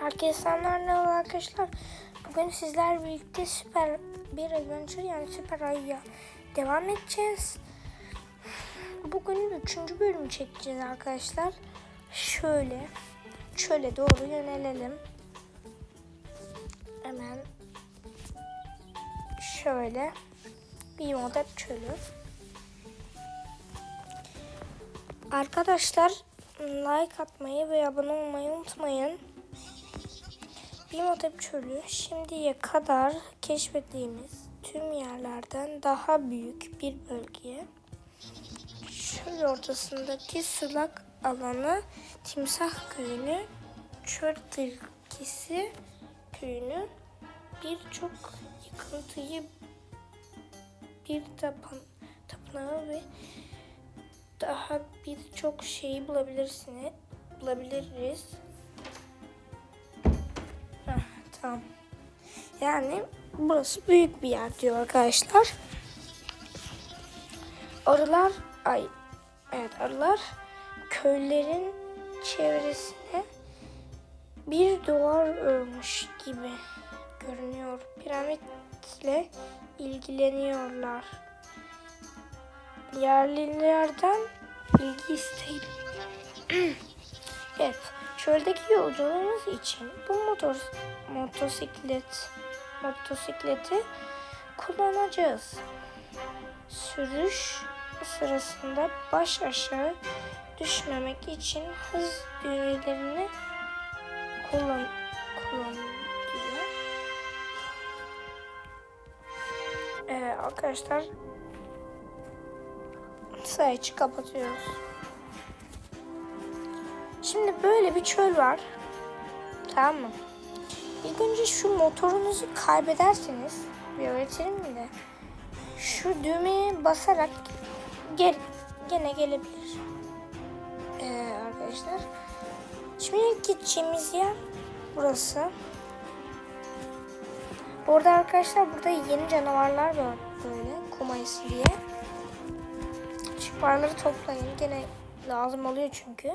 Herkese selamlar arkadaşlar. Bugün sizler birlikte süper bir adventure yani süper ayıya devam edeceğiz. Bugün üçüncü bölümü çekeceğiz arkadaşlar. Şöyle çöle doğru yönelelim. Hemen şöyle bir model çölü. Arkadaşlar like atmayı ve abone olmayı unutmayın. Bir Modep Çölü şimdiye kadar keşfettiğimiz tüm yerlerden daha büyük bir bölge. Çöl ortasındaki sulak alanı Timsah Köyü'nü, Çöl Tilkisi Köyü'nü birçok yıkıntıyı bir tapan, tapınağı ve daha birçok şeyi bulabilirsiniz. Bulabiliriz. Tamam. Yani burası büyük bir yer diyor arkadaşlar. Arılar ay evet arılar köylerin çevresine bir duvar örmüş gibi görünüyor. Piramitle ilgileniyorlar. Yerlilerden ilgi isteyin. evet, çöldeki yolculuğumuz için bu motor motosiklet motosikleti kullanacağız. Sürüş sırasında baş aşağı düşmemek için hız düğmelerini kullan kullanılıyor. Ee, arkadaşlar sayıcı kapatıyoruz. Şimdi böyle bir çöl var. Tamam mı? İlk önce şu motorunuzu kaybederseniz bir öğretirim mi de şu düğmeye basarak gel gene gelebilir. Ee, arkadaşlar. Şimdi gideceğimiz yer burası. Burada arkadaşlar burada yeni canavarlar var böyle kumayısı diye. Şu toplayın. Gene lazım oluyor çünkü.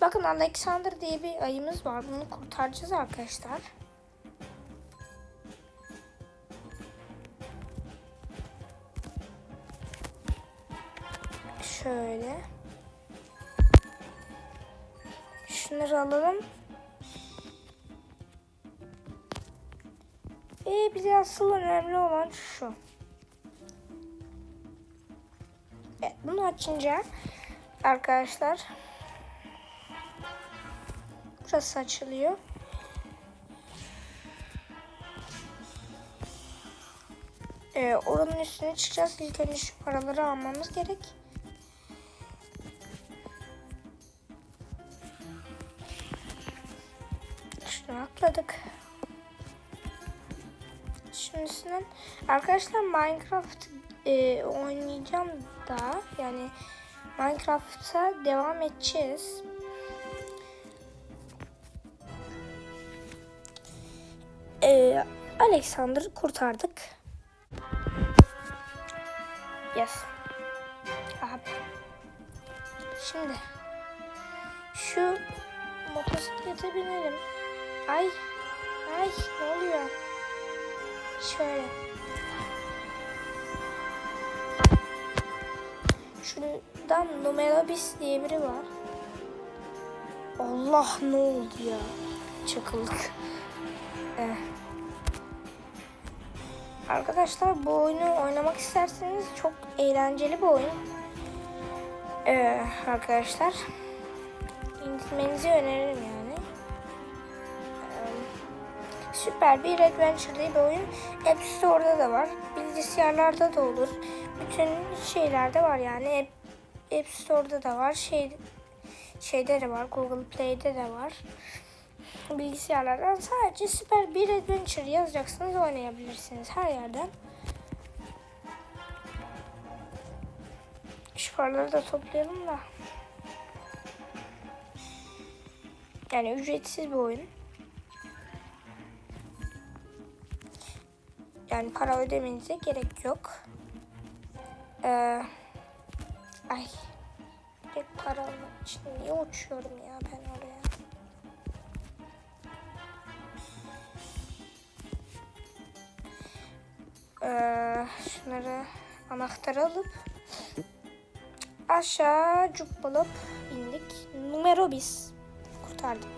Bakın Alexander diye bir ayımız var. Bunu kurtaracağız arkadaşlar. Şöyle. Şunları alalım. Ee, bize asıl önemli olan şu. Evet, bunu açınca arkadaşlar burası açılıyor. Ee, oranın üstüne çıkacağız. İlk önce şu paraları almamız gerek. Şunu atladık. Şimdisinden arkadaşlar Minecraft e, oynayacağım da yani Minecraft'a devam edeceğiz. E, Alexander'ı kurtardık. Yes. Abi. Şimdi şu motosiklete binelim. Ay. Ay ne oluyor? Şöyle. Şuradan Numerabis diye biri var. Allah ne oldu ya? Çakıldık. Eh. Arkadaşlar bu oyunu oynamak isterseniz çok eğlenceli bir oyun. Ee, arkadaşlar indirmenizi öneririm yani. Süper bir adventure bir oyun. App Store'da da var. Bilgisayarlarda da olur. Bütün şeylerde var yani. App, App Store'da da var. Şey şeyde de var. Google Play'de de var. Bilgisayarlardan sadece süper bir adventure yazacaksınız oynayabilirsiniz her yerden. Şu paraları da toplayalım da. Yani ücretsiz bir oyun. yani para ödemenize gerek yok. Ee, ay. Direkt para almak için niye uçuyorum ya ben oraya? Ee, şunları anahtarı alıp aşağı cupbalıp indik. Numero biz kurtardık.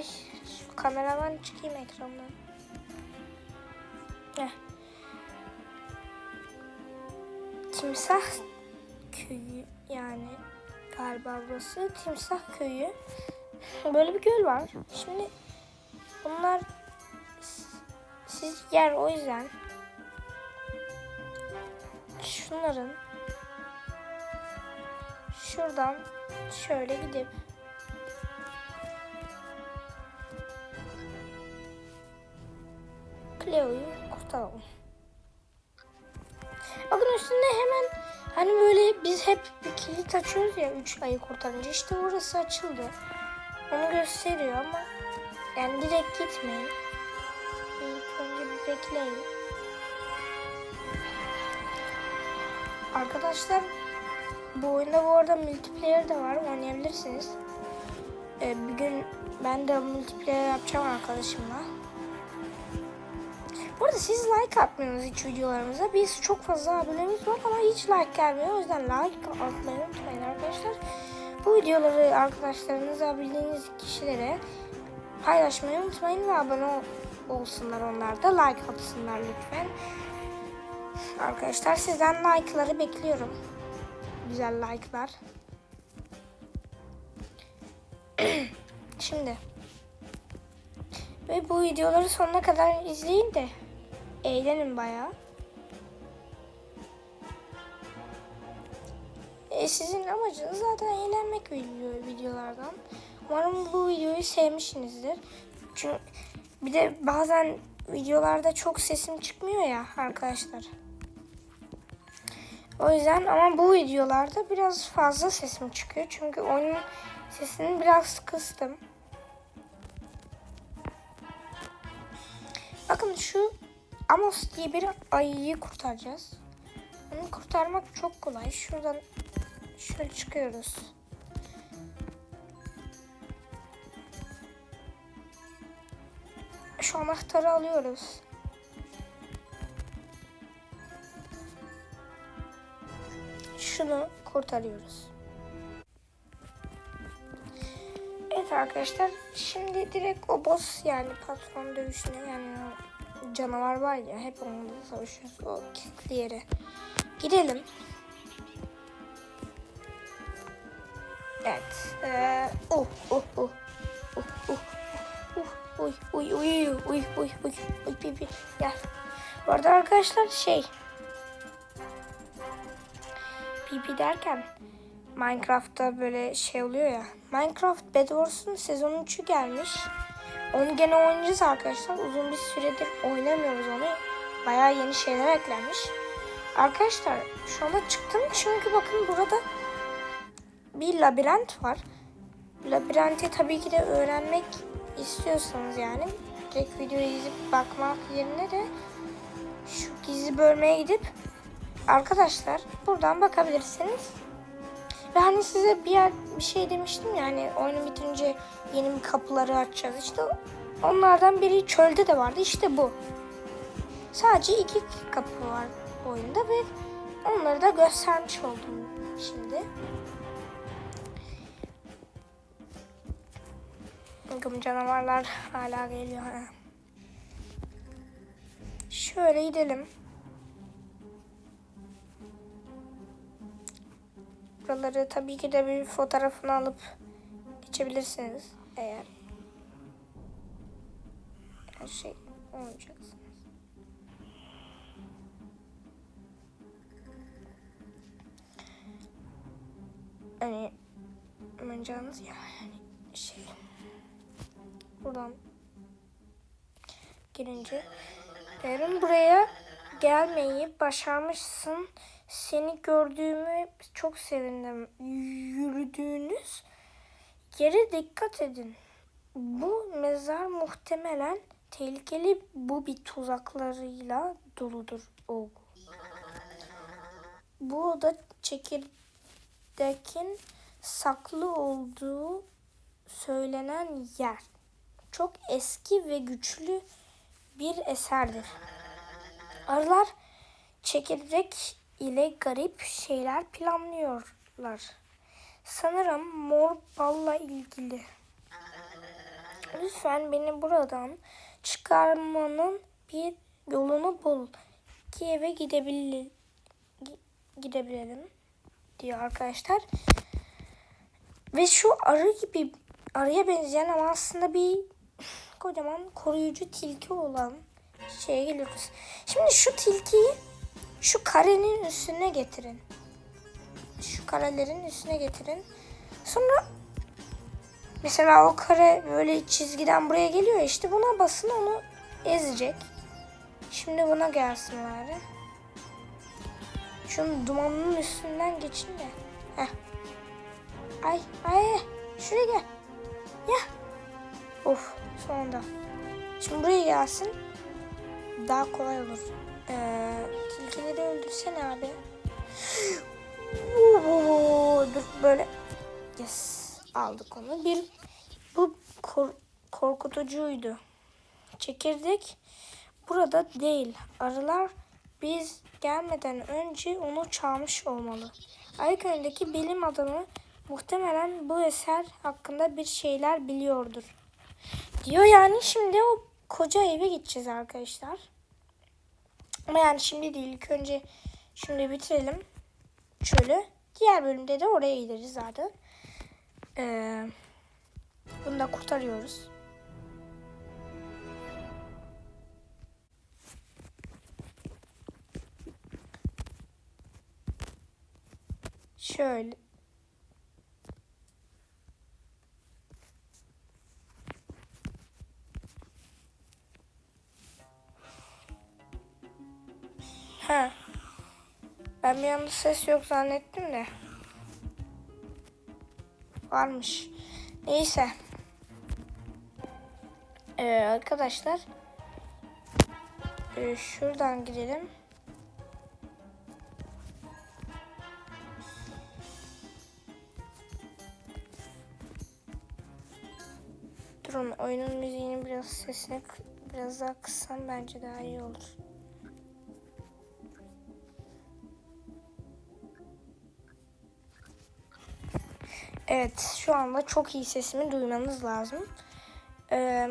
Ay şu kameraman çıkayım ekrandan. Heh. Timsah köyü yani galiba burası Timsah köyü. Böyle bir göl var. Şimdi bunlar siz yer o yüzden şunların şuradan şöyle gidip Cleo'yu kurtaralım. Bakın üstünde hemen hani böyle biz hep bir kilit açıyoruz ya 3 ayı kurtarınca işte orası açıldı. Onu gösteriyor ama yani direkt gitmeyin. İlk önce bir bekleyin. Arkadaşlar bu oyunda bu arada multiplayer de var oynayabilirsiniz. Ee, bir gün ben de multiplayer yapacağım arkadaşımla. Arada siz like atmıyorsunuz hiç videolarımıza. Biz çok fazla abonemiz var ama hiç like gelmiyor. O yüzden like atmayı unutmayın arkadaşlar. Bu videoları arkadaşlarınıza bildiğiniz kişilere paylaşmayı unutmayın ve abone ol- olsunlar onlar da. Like atsınlar lütfen. Arkadaşlar sizden like'ları bekliyorum. Güzel like'lar. Şimdi ve bu videoları sonuna kadar izleyin de eğlenin bayağı. E, sizin amacınız zaten eğlenmek video, videolardan. Umarım bu videoyu sevmişsinizdir. Çünkü bir de bazen videolarda çok sesim çıkmıyor ya arkadaşlar. O yüzden ama bu videolarda biraz fazla sesim çıkıyor. Çünkü oyunun sesini biraz kıstım. Bakın şu Amos diye bir ayıyı kurtaracağız. Onu kurtarmak çok kolay. Şuradan şöyle çıkıyoruz. Şu anahtarı alıyoruz. Şunu kurtarıyoruz. Evet arkadaşlar şimdi direkt o boss yani patron dövüşüne yani canavar var ya hep onunla savaşıyoruz o kilitli yere. Gidelim. Evet. Ee, oh oh oh. Oh oh. Oh, uy uy uy uy uy uy uy uy pipi gel. Bu arada arkadaşlar şey pipi derken Minecraft'ta böyle şey oluyor ya. Minecraft Bed Wars'un sezon 3'ü gelmiş. Onu gene oynayacağız arkadaşlar. Uzun bir süredir oynamıyoruz onu. Bayağı yeni şeyler eklenmiş. Arkadaşlar şu anda çıktım çünkü bakın burada bir labirent var. Labirenti tabii ki de öğrenmek istiyorsanız yani direkt videoyu izleyip bakmak yerine de şu gizli bölmeye gidip arkadaşlar buradan bakabilirsiniz. Ve hani size bir yer bir şey demiştim ya hani oyunu bitince yeni bir kapıları açacağız. İşte onlardan biri çölde de vardı. İşte bu. Sadece iki kapı var oyunda ve onları da göstermiş oldum şimdi. Bakın canavarlar hala geliyor. Şöyle gidelim. Buraları tabii ki de bir fotoğrafını alıp geçebilirsiniz eğer her şey olacaksınız. Hani oynayacağınız ya yani şey buradan girince yarın buraya gelmeyi başarmışsın. Seni gördüğümü çok sevindim. Yürüdüğünüz yere dikkat edin. Bu mezar muhtemelen tehlikeli bu bir tuzaklarıyla doludur. O. Bu oda çekirdekin saklı olduğu söylenen yer. Çok eski ve güçlü bir eserdir. Arılar çekirdek ile garip şeyler planlıyorlar. Sanırım mor balla ilgili. Lütfen beni buradan çıkarmanın bir yolunu bul ki eve gidebil gi- gidebilelim diyor arkadaşlar. Ve şu arı gibi arıya benzeyen ama aslında bir kocaman koruyucu tilki olan şeye geliyoruz. Şimdi şu tilkiyi şu karenin üstüne getirin. Şu karelerin üstüne getirin. Sonra mesela o kare böyle çizgiden buraya geliyor işte buna basın onu ezecek. Şimdi buna gelsin bari. Şunun dumanının üstünden geçin de. Heh. Ay ay şuraya gel. Ya. Of sonunda. Şimdi buraya gelsin. Daha kolay olur. Ee, tilkileri öldürsene abi. Dur böyle. Yes. Aldık onu. Bir bu kor- korkutucuydu. Çekirdek burada değil. Arılar biz gelmeden önce onu çalmış olmalı. Ayköy'deki bilim adamı muhtemelen bu eser hakkında bir şeyler biliyordur. Diyor yani şimdi o koca eve gideceğiz arkadaşlar. Ama yani şimdi değil. İlk önce şimdi bitirelim çölü. Diğer bölümde de oraya gideriz zaten. Ee, bunu da kurtarıyoruz. Şöyle. Ben bir anda ses yok zannettim de. Varmış. Neyse. Ee, arkadaşlar. Ee, şuradan gidelim. Durun oyunun müziğini biraz sesini biraz daha kıssam bence daha iyi olur. Evet şu anda çok iyi sesimi duymanız lazım. Ee,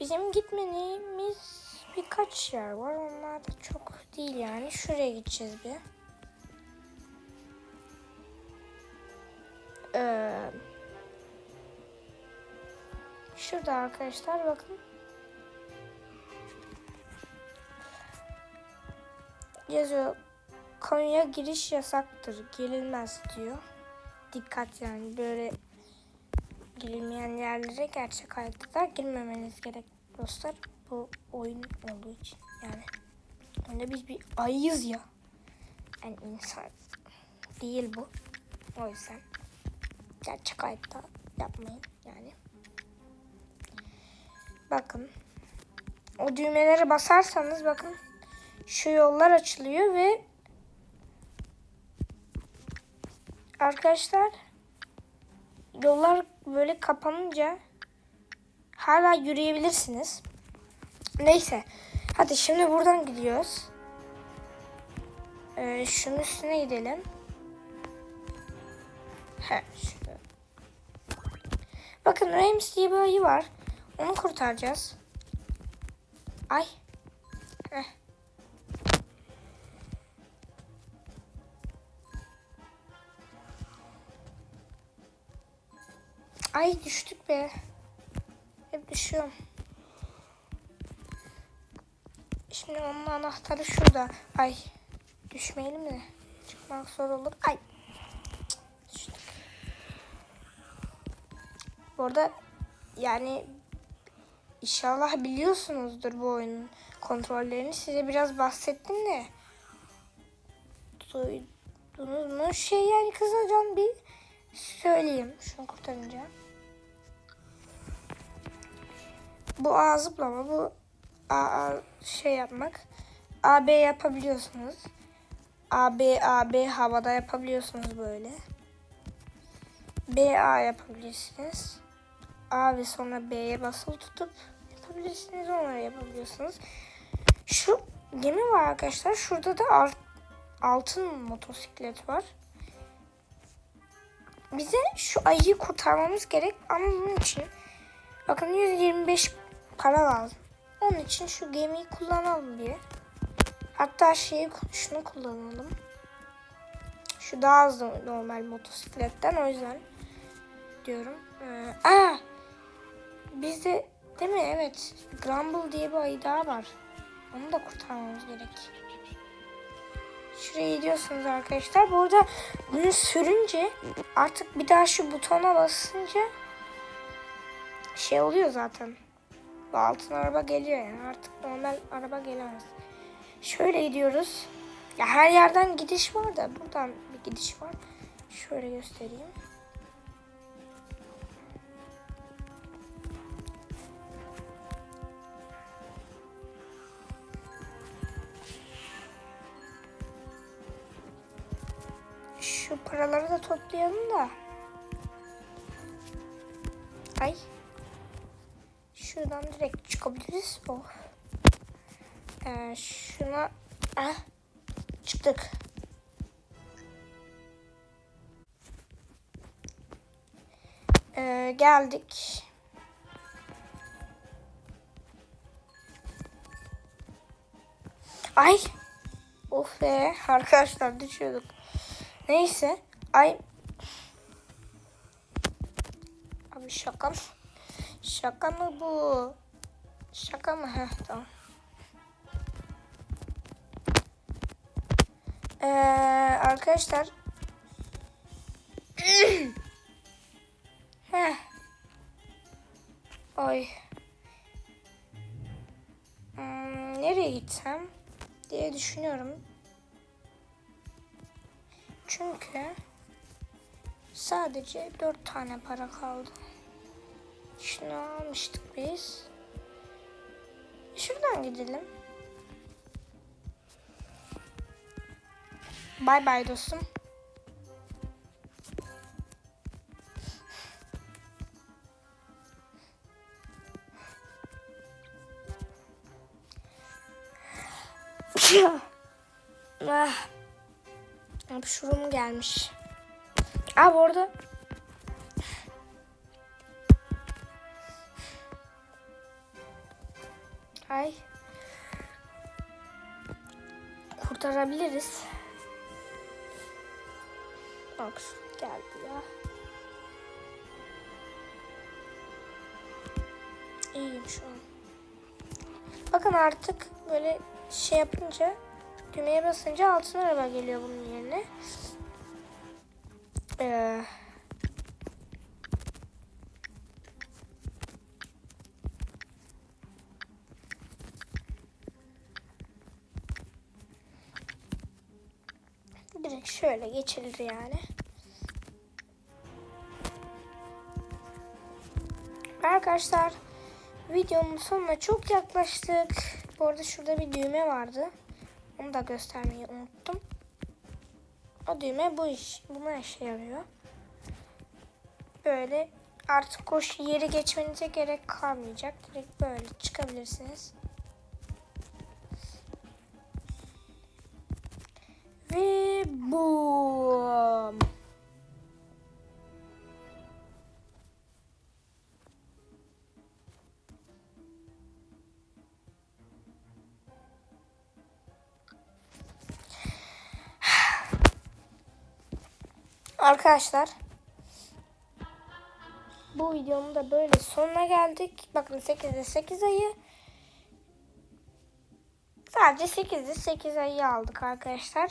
bizim gitmediğimiz birkaç yer var. Onlar da çok değil yani. Şuraya gideceğiz bir. Ee, şurada arkadaşlar bakın. Yazıyor. Konuya giriş yasaktır. Gelinmez diyor. Dikkat yani böyle girilmeyen yerlere gerçek hayatta girmemeniz gerek dostlar. Bu oyun olduğu için yani. Önde biz bir ayıyız ya. Yani insan değil bu. O yüzden gerçek hayatta yapmayın yani. Bakın. O düğmelere basarsanız bakın şu yollar açılıyor ve arkadaşlar yollar böyle kapanınca hala yürüyebilirsiniz. Neyse. Hadi şimdi buradan gidiyoruz. Ee, şunun üstüne gidelim. He, şurada. Bakın Rames diye bir ayı var. Onu kurtaracağız. Ay. Heh. Ay düştük be. Hep düşüyorum. Şimdi onun anahtarı şurada. Ay düşmeyelim de çıkmak zor olur. Ay. Düştük. Bu arada yani inşallah biliyorsunuzdur bu oyunun kontrollerini. Size biraz bahsettim de. Duydunuz mu? Şey yani kısaca bir söyleyeyim. Şunu kurtarınca. Bu A zıplama, bu A, A şey yapmak. A, B yapabiliyorsunuz. A, B, A, B havada yapabiliyorsunuz böyle. B, A yapabilirsiniz. A ve sonra B'ye basılı tutup yapabilirsiniz. Onları yapabiliyorsunuz. Şu gemi var arkadaşlar. Şurada da altın motosiklet var. Bize şu ayıyı kurtarmamız gerek ama bunun için bakın 125 para lazım. Onun için şu gemiyi kullanalım diye. Hatta şeyi şunu kullanalım. Şu daha hızlı normal motosikletten o yüzden diyorum. Ee, aa! Bizde değil mi? Evet. Grumble diye bir ayı daha var. Onu da kurtarmamız gerek. Şuraya gidiyorsunuz arkadaşlar. Bu arada bunu sürünce artık bir daha şu butona basınca şey oluyor zaten. Bu altın araba geliyor yani. Artık normal araba gelemez. Şöyle gidiyoruz. Ya her yerden gidiş var da buradan bir gidiş var. Şöyle göstereyim. Şu paraları da toplayalım da. Ay. Şuradan direkt çıkabiliriz. Oh. Ee, şuna ah, çıktık. Ee, geldik. Ay. Of be arkadaşlar düşüyorduk. Neyse. Ay. Abi şaka mı? Şaka mı bu? Şaka mı? Heh tamam. Ee, arkadaşlar. Heh. Oy. Hmm, nereye gitsem diye düşünüyorum. Çünkü sadece dört tane para kaldı. Şunu almıştık biz. Şuradan gidelim. Bay bay dostum. ah. Hapşurum gelmiş. Abi orada Ay. Kurtarabiliriz. Bak geldi ya. İyiyim şu an. Bakın artık böyle şey yapınca düğmeye basınca altın araba geliyor bunun yerine. Ee, direkt şöyle geçilir yani. Arkadaşlar videonun sonuna çok yaklaştık. Bu arada şurada bir düğme vardı. Onu da göstermeyi unuttum. O düğme bu iş, buna işe yarıyor. Böyle artık koş yeri geçmenize gerek kalmayacak. Direkt böyle çıkabilirsiniz. Ve boom. Arkadaşlar bu videonun da böyle sonuna geldik. Bakın 8'de 8 ayı sadece 8'de 8 ayı aldık arkadaşlar.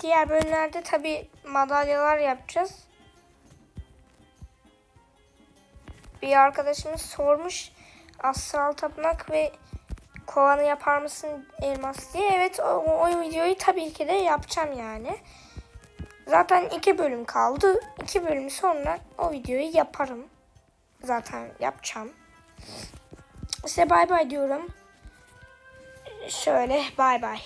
Diğer bölümlerde tabi madalyalar yapacağız. Bir arkadaşımız sormuş astral tapınak ve kovanı yapar mısın elmas diye. Evet o, o videoyu tabii ki de yapacağım yani. Zaten iki bölüm kaldı. İki bölüm sonra o videoyu yaparım. Zaten yapacağım. Size bay bay diyorum. Şöyle bay bay.